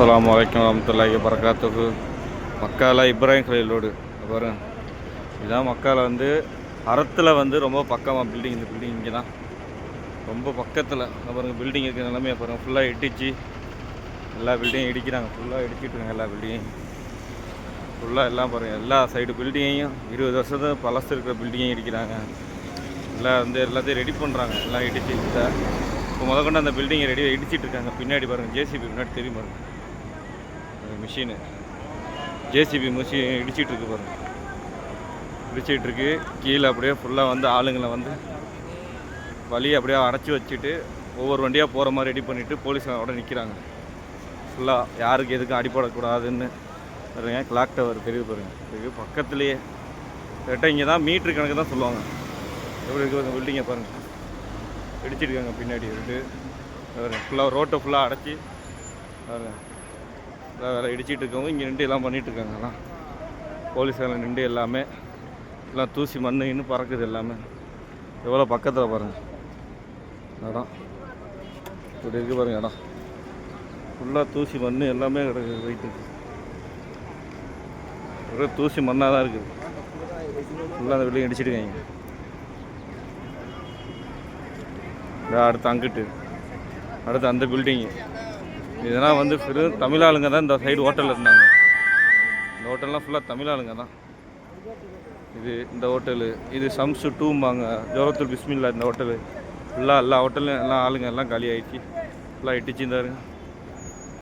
அஸ்லாம் வலைக்கம் வரமத்துல்லாஹி வரகாத்துக்கு மக்கால இப்ராஹிம் கலீல் ரோடு பாருங்க. இதுதான் மக்கால வந்து அறத்தில் வந்து ரொம்ப பக்கமாக பில்டிங் இந்த பில்டிங் இங்கே தான் ரொம்ப பக்கத்தில். பாருங்க பில்டிங் இருக்கிற நிலமையை பாருங்கள் ஃபுல்லாக இடிச்சு எல்லா பில்டிங்கும் இடிக்கிறாங்க. ஃபுல்லாக இடிச்சிட்ருக்காங்க எல்லா பில்டிங்கையும் ஃபுல்லாக எல்லாம் பாருங்கள் எல்லா சைடு பில்டிங்கையும் இருபது வருஷத்துக்கு பழசு இருக்கிற பில்டிங்கையும் இடிக்கிறாங்க. எல்லாம் வந்து எல்லாத்தையும் ரெடி பண்ணுறாங்க எல்லாம் இடிச்சு இப்போ முத கொண்டு அந்த பில்டிங்கை ரெடி இடிச்சிட்டு இருக்காங்க. பின்னாடி பாருங்கள் ஜேசிபி முன்னாடி தெரியும் பாருங்கள் மிஷினு ஜேசிபி மிஷின் இடிச்சிட்டு இருக்கு பாருங்க. இடிச்சிட்டு இருக்கு கீழே அப்படியே ஃபுல்லாக வந்து ஆளுங்களை வந்து வழியை அப்படியே அடைச்சி வச்சுட்டு ஒவ்வொரு வண்டியாக போகிற மாதிரி ரெடி பண்ணிவிட்டு போலீஸோட நிற்கிறாங்க ஃபுல்லாக யாருக்கு எதுக்கும் அடிப்படக்கூடாதுன்னு பாருங்க. கிளாக் டவர் பெரிய பாருங்க. இது பக்கத்துலேயே. கரெக்டாக இங்கே தான் மீட்ரு கணக்கு தான் சொல்லுவாங்க. எப்படி இருக்கு பில்டிங்கை பாருங்கள் இடிச்சிருக்காங்க பின்னாடி ரெண்டு ஃபுல்லாக ரோட்டை ஃபுல்லாக அடைச்சி. பாருங்கள் வேலை இடிச்சிட்டு இருக்கவங்க இங்கே நின்று எல்லாம் பண்ணிகிட்டு இருக்காங்க போலீஸ் போலீஸ்காரங்க நின்று எல்லாமே. எல்லாம் தூசி மண் இன்னும் பறக்குது எல்லாமே. எவ்வளோ பக்கத்தில் பாருங்கள் இடம். இப்படி இருக்கு பாருங்கள் இடம். ஃபுல்லாக தூசி மண் எல்லாமே கிடக்கு போயிட்டு ஒரே தூசி மண்ணாக தான் இருக்குது ஃபுல்லாக அந்த வெளியே இடிச்சிருக்காங்க இதோ அடுத்து அங்கிட்டு. அடுத்து அந்த பில்டிங்கு இதெல்லாம் வந்து வெறும் தமிழ் ஆளுங்க தான் இந்த சைடு ஹோட்டலில் இருந்தாங்க. இந்த ஹோட்டல்லாம் ஃபுல்லாக தமிழ் ஆளுங்க தான். இது இந்த ஹோட்டலு இது சம்சு டூம்பாங்க ஜோரத்துல் பிஸ்மில்லா இந்த ஹோட்டலு ஃபுல்லாக எல்லா ஹோட்டலும் எல்லாம் ஆளுங்க எல்லாம் காலி ஆகிடுச்சு ஃபுல்லாக இட்டிச்சு இருந்தாருங்க